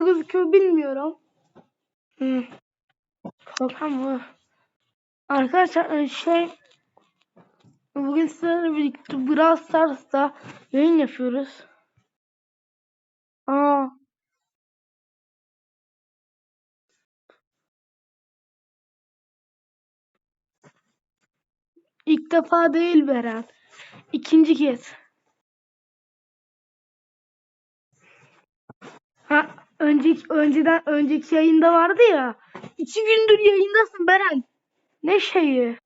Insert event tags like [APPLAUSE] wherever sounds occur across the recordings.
gözüküyor bilmiyorum. Hı. Kalkan mı? Arkadaşlar e, şey bugün sizlerle birlikte Brawl Stars'ta yayın yapıyoruz. Aa. İlk defa değil Beren. İkinci kez. Ha önceki önceden önceki yayında vardı ya. İki gündür yayındasın Beren. Ne şeyi?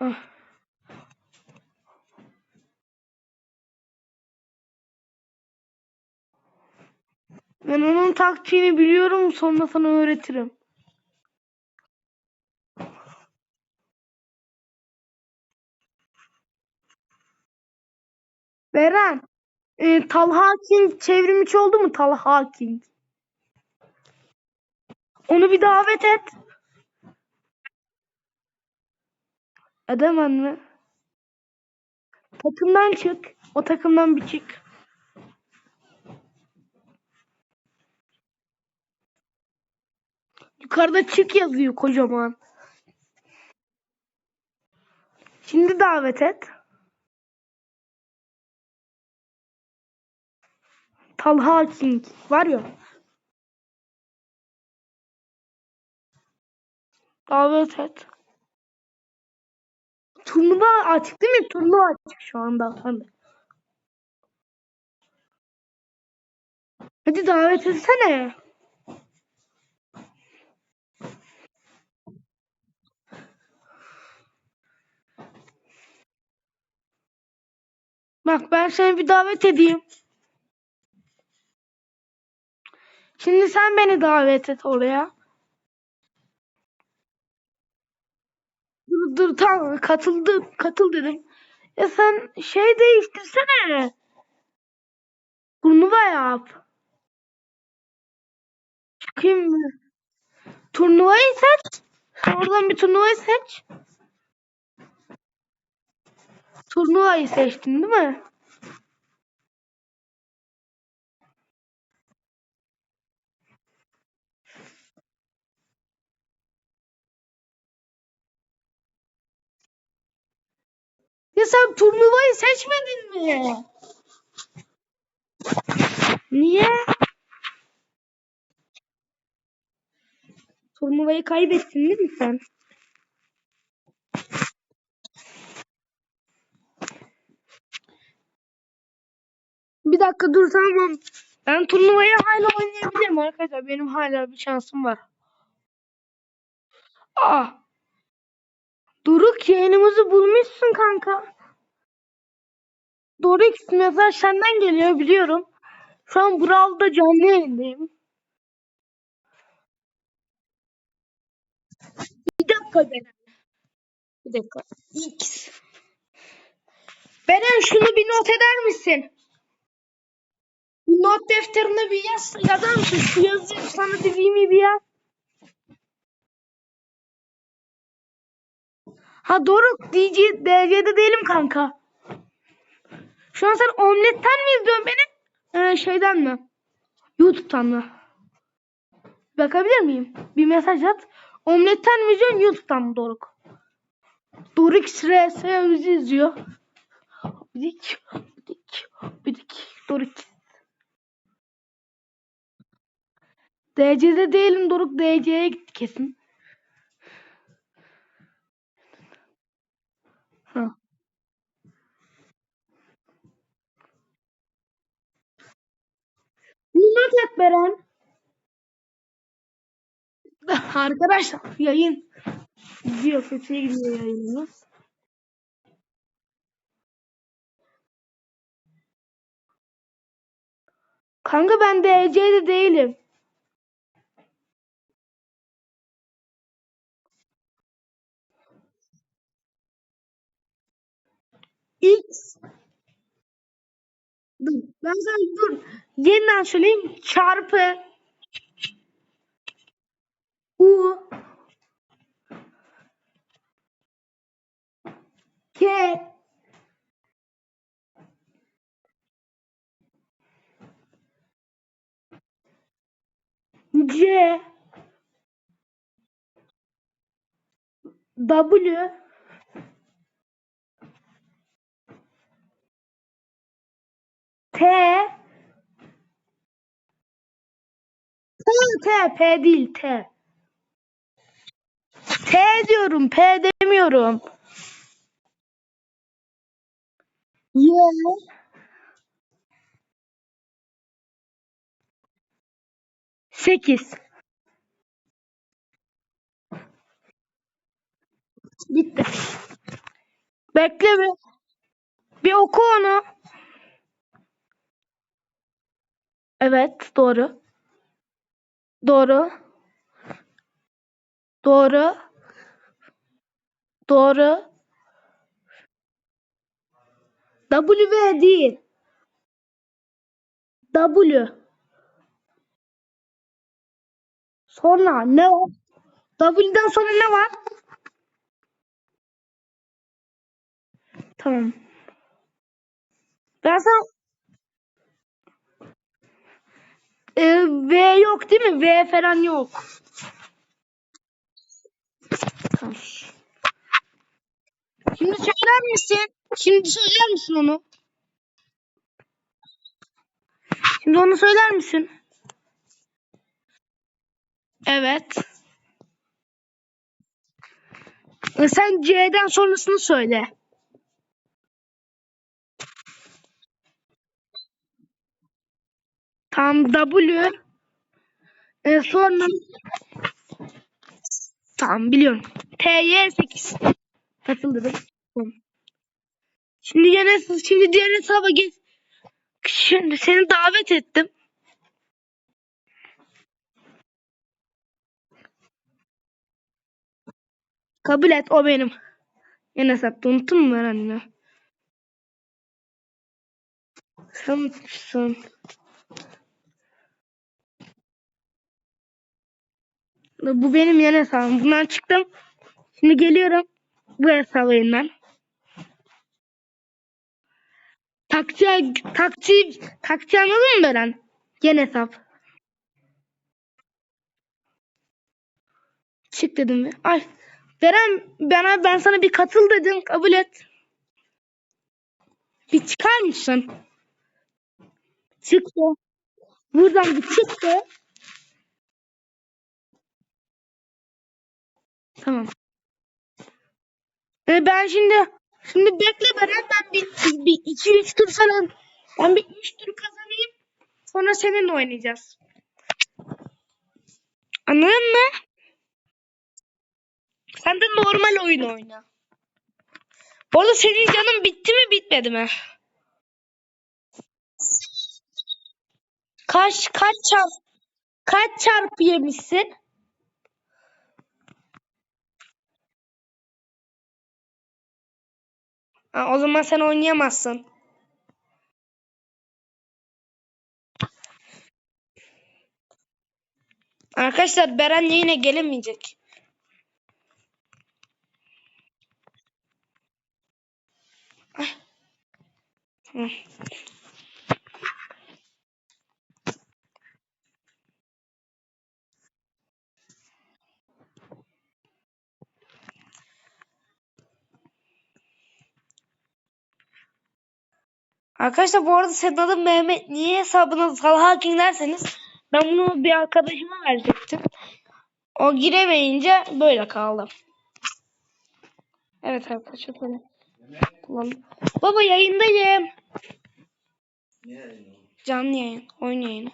Ah. Ben onun taktiğini biliyorum sonra sana öğretirim. Beren, e, Talha King çevrim oldu mu Talha King? Onu bir davet et. Edemem mi? Takımdan çık. O takımdan bir çık. Yukarıda çık yazıyor kocaman. Şimdi davet et. Talha King var ya. Davet et. Turnuva açık değil mi? Turnuva açık şu anda. Hadi, Hadi davet etsene. Bak ben seni bir davet edeyim. Şimdi sen beni davet et oraya. Dur dur tamam katıldım katıl dedim. Ya sen şey değiştirsene. Turnuva yap. Çıkayım mı? Turnuvayı seç. Oradan bir turnuvayı seç. Turnuvayı seçtin değil mi? Ya sen turnuvayı seçmedin mi? Niye? Turnuvayı kaybettin değil mi sen? Bir dakika dur tamam. Ben turnuvayı hala oynayabilirim arkadaşlar. Benim hala bir şansım var. Aa. Doruk yayınımızı bulmuşsun kanka. Doruk mesaj senden geliyor biliyorum. Şu an Brawl'da canlı yayındayım. Bir dakika Beren. Bir dakika. X. Beren şunu bir not eder misin? Not defterine bir yaz, yazar mısın? Şu yazıyı sana dediğimi bir yaz. Ha Doruk DJ, DC'de değilim kanka. Şu an sen omletten mi izliyorsun beni? Ee, şeyden mi? YouTube'tan mı? Bakabilir miyim? Bir mesaj at. Omletten mi izliyorsun YouTube'dan mı Doruk? Doruk RS bizi izliyor. Bidik, bidik, bidik, Doruk. DC'de değilim Doruk DC'ye gitti kesin. Ha. Not et Beren. [LAUGHS] Arkadaşlar yayın gidiyor kötüye gidiyor yayınımız. Kanka ben DC'de değilim. X Dur. Ben sana dur. Yeniden söyleyeyim. Çarpı U K. C W. T T P değil T. T diyorum P demiyorum Y Sekiz Bitti. Bekle bir. Bir oku onu. Evet, doğru. Doğru. Doğru. Doğru. W değil. W. Sonra ne var? W'den sonra ne var? Tamam. Ben sana Ee, V yok değil mi? V falan yok. Tamam. Şimdi söyler misin? Şimdi söyler misin onu? Şimdi onu söyler misin? Evet. Ee, Sen C'den sonrasını söyle. Tamam W. Ee, sonra tamam biliyorum. TY 8. Katıldım. Tamam. Şimdi yine şimdi diğer hesaba geç. Şimdi seni davet ettim. Kabul et o benim. Yine hesapta unuttun mu Eren'le? Sen unutmuşsun. Bu benim yeni hesabım. Bundan çıktım. Şimdi geliyorum. Bu hesaba yeniden. Takçı, takçı, takçı anladın mı Beren? Yeni hesap. Çık dedim. mi? Ay. Beren bana ben sana bir katıl dedim. Kabul et. Bir çıkar mısın? Çıktı. Buradan bir çıktı. Tamam. Ee, ben şimdi şimdi bekle Beren ben bir, bir iki üç tur falan ben bir üç tur kazanayım. Sonra seninle oynayacağız. Anladın mı? Sen de normal oyun oyna. Bu arada senin canın bitti mi bitmedi mi? Kaç kaç çarp kaç çarpı yemişsin? Ha, o zaman sen oynayamazsın. Arkadaşlar Beren yine gelemeyecek. Ah. Arkadaşlar bu arada senin adın Mehmet. Niye hesabına Talha King derseniz ben bunu bir arkadaşıma verecektim. O giremeyince böyle kaldı. Evet arkadaşlar böyle. Baba yayındayım. Canlı yayın. Oyun yayını.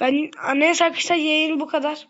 Ben neyse arkadaşlar yayın bu kadar.